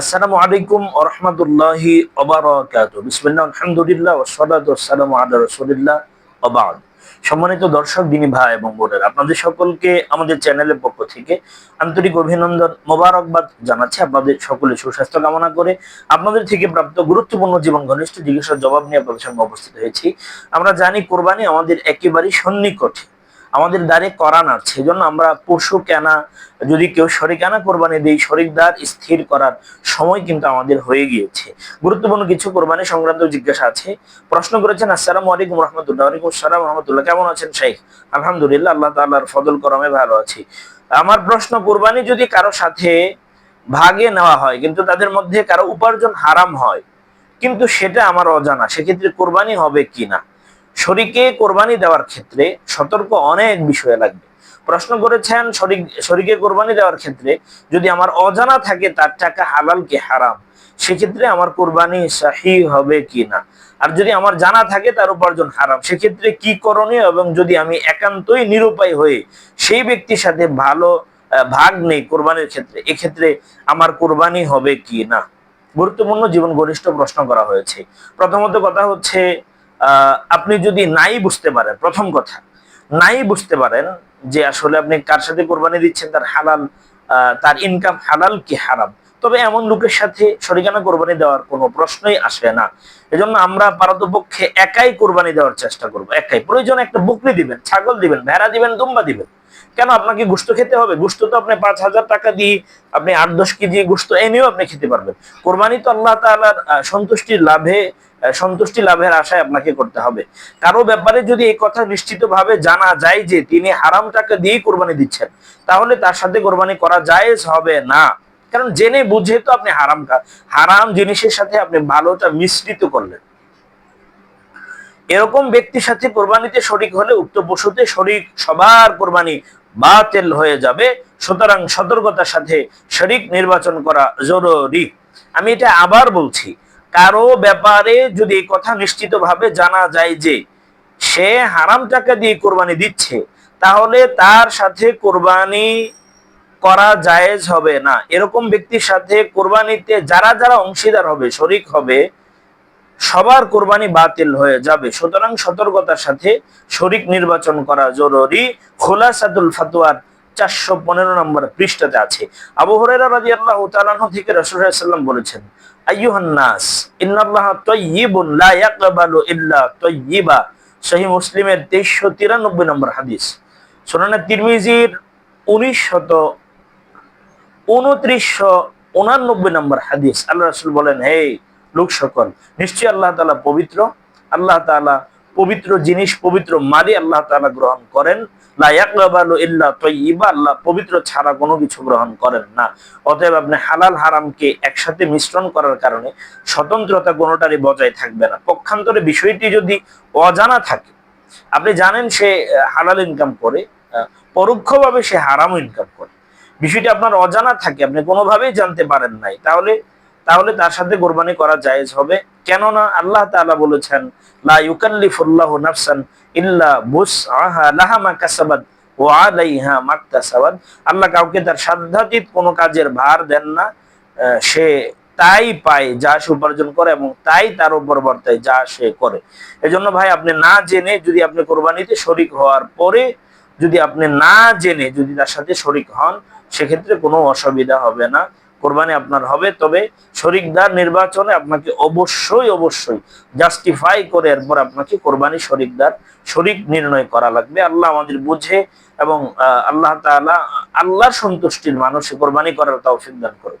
আসসালামু আলাইকুম ওবারাকাতু বিসমিল্লাহ, আলহামদুলিল্লাহ ওয়াসসালামু আলা রাসূলিল্লাহ ওয়া বা'দ। সম্মানিত দর্শক, দিনী ভাই এবং বোনেরা, আপনাদের সকলকে আমাদের চ্যানেলের পক্ষ থেকে আন্তরিক অভিনন্দন মোবারকবাদ জানাচ্ছি। আপনাদের সকলে সুস্বাস্থ্য কামনা করে আপনাদের থেকে প্রাপ্ত গুরুত্বপূর্ণ জীবন ঘনিষ্ঠ জিজ্ঞাসার জবাব নিয়ে আপনাদের সামনে উপস্থিত হয়েছি। আমরা জানি, কোরবানি আমাদের একেবারেই সন্নিকটে। আমাদের দ্বারে করা না সেজন্য আমরা পশু কেনা, যদি কেউ শরিকানা কোরবানি দিই, শরিকদার স্থির করার সময় কিন্তু আমাদের হয়ে গিয়েছে। গুরুত্বপূর্ণ কিছু কোরবানি সংক্রান্ত জিজ্ঞাসা আছে। প্রশ্ন করেছেন, আসসালামু আলাইকুম রহমতুল্লাহ। ওয়ালাইকুম আসসালাম রহমতুল্লাহ। কেমন আছেন শেখ আলহামদুলিল্লাহ, আল্লাহ তাআলার ফজল করমে ভালো আছি। আমার প্রশ্ন, কোরবানি যদি কারও সাথে ভাগে নেওয়া হয়, কিন্তু তাদের মধ্যে কারও উপার্জন হারাম হয়, কিন্তু সেটা আমার অজানা, সেক্ষেত্রে কোরবানি হবে কিনা? শরীকে কোরবানি দেওয়ার ক্ষেত্রে সতর্ক অনেক বিষয় লাগবে। প্রশ্ন করেছেন শরিক শরীকে কোরবানি দেওয়ার ক্ষেত্রে যদি আমার অজানা থাকে তার টাকা হালাল কি হারাম, সেক্ষেত্রে আমার কোরবানি সাহি হবে কি না? আর যদি আমার জানা থাকে তার উপার্জন হারাম, সেক্ষেত্রে কি করণীয় এবং যদি আমি একান্তই নিরুপায় হয়ে সেই ব্যক্তির সাথে ভালো ভাগ নেই কোরবানির ক্ষেত্রে, এক্ষেত্রে আমার কোরবানি হবে কি না? গুরুত্বপূর্ণ জীবন ঘনিষ্ঠ প্রশ্ন করা হয়েছে। প্রথমত কথা হচ্ছে আপনি যদি নাই বুঝতে পারেন, প্রথম কথা, নাই বুঝতে পারেন যে আসলে আপনি কার সাথে কোরবানি দিচ্ছেন, তার হালাল তার ইনকাম হালাল কি হারাম? তবে এমন লোকের সাথে শরিকানা কোরবানি দেওয়ার কোনো প্রশ্নই আসে না। এজন্য আমরা পারতপক্ষে একাই কোরবানি দেওয়ার চেষ্টা করব, একাই। প্রয়োজন একটা বকরি দিবেন, ছাগল দিবেন, ভেড়া দিবেন, দুম্বা দিবেন। কেন? আপনাকে গুস্ত খেতে হবে। গুস্ত তো আপনি পাঁচ হাজার টাকা দিয়ে আপনি আট, দশ কেজি গুস্ত এনেও আপনি খেতে পারবেন। কোরবানি তো আল্লাহ তালার সন্তুষ্টির লাভে সন্তুষ্টি লাভের আশায় আপনাকে করতে হবে। কারও ব্যাপারে যদি এই কথা নিশ্চিতভাবে জানা যায় যে তিনি হারাম টাকা দিয়ে কোরবানি দিচ্ছেন, তাহলে তার সাথে কোরবানি করা জায়েজ হবে না। কারণ জেনে বুঝে তো আপনি হারাম হারাম জিনিসের সাথে আপনি ভালোটা মিশ্রিত করলেন। এরকম ব্যক্তির সাথে কোরবানিতে শরিক হলে উক্ত পশুতে শরিক, সবার কোরবানি বাতিল হয়ে যাবে। সুতরাং সতর্কতার সাথে শরিক নির্বাচন করা জরুরি। আমি এটা আবার বলছি কারও ব্যাপারে যদি কথা নিশ্চিতভাবে জানা যায় যে সে হারাম টাকা দিয়ে কোরবানি দিচ্ছে, তাহলে তার সাথে কোরবানি করা জায়েজ হবে না। এরকম ব্যক্তির সাথে কোরবানিতে যারা যারা অংশীদার হবে, শরিক হবে, সবার কোরবানি বাতিল হয়ে যাবে। সুতরাং সতর্কতার সাথে শরিক নির্বাচন করা জরুরি। খোলা খোলাসাদুল ফাতুয়ার চারশো পনেরো নম্বর পৃষ্ঠাতে আছে। আবু হরেরা রাজি আল্লাহ থেকে বলেছেন উনত্রিশশো উনানব্বই নম্বর হাদিস। আল্লাহ বলেন হে লোক সকল নিশ্চয়ই আল্লাহ পবিত্র। আল্লাহ পবিত্র জিনিস, পবিত্র মালি আল্লাহ তালা গ্রহণ করেন। আল্লাহ পবিত্র ছাড়া কোনো কিছু গ্রহণ করেন না। অতএব আপনি হালাল হারামকে একসাথে মিশ্রণ করার কারণে স্বতন্ত্রতা কোনোটারই বজায় থাকবে না। পক্ষান্তরে বিষয়টি যদি অজানা থাকে, আপনি জানেন সে হালাল ইনকাম করে পরোক্ষভাবে সে হারাম ইনকাম করে। বিষয়টি আপনার অজানা থাকে, আপনি কোনোভাবেই জানতে পারেন নাই। তাহলে তাহলে তার সাথে কোরবানি করা জায়েজ হবে। কেননা আল্লাহ তাআলা বলেছেন আল্লাহ কাউকে তার সাধ্যাতীত কোনো কাজের ভার দেন না। সে তাই পায় যা সে উপার্জন করে এবং তাই তার উপর বর্তায় যা সে করে। এজন্য ভাই, আপনি না জেনে যদি আপনি কোরবানিতে শরিক হওয়ার পরে যদি আপনি না জেনে যদি তার সাথে শরিক হন, সেক্ষেত্রে কোনো অসুবিধা হবে না। কোরবানি আপনার হবে, তবে শরিকদার নির্বাচনে আপনাকে অবশ্যই অবশ্যই জাস্টিফাই করে এরপর আপনাকে কোরবানি শরিকদার শরিক নির্ণয় করা লাগবে। আল্লাহ আমাদের বুঝে এবং আল্লাহ তাআলা আল্লাহর সন্তুষ্টির মানুষে কোরবানি করার তাও দান করুন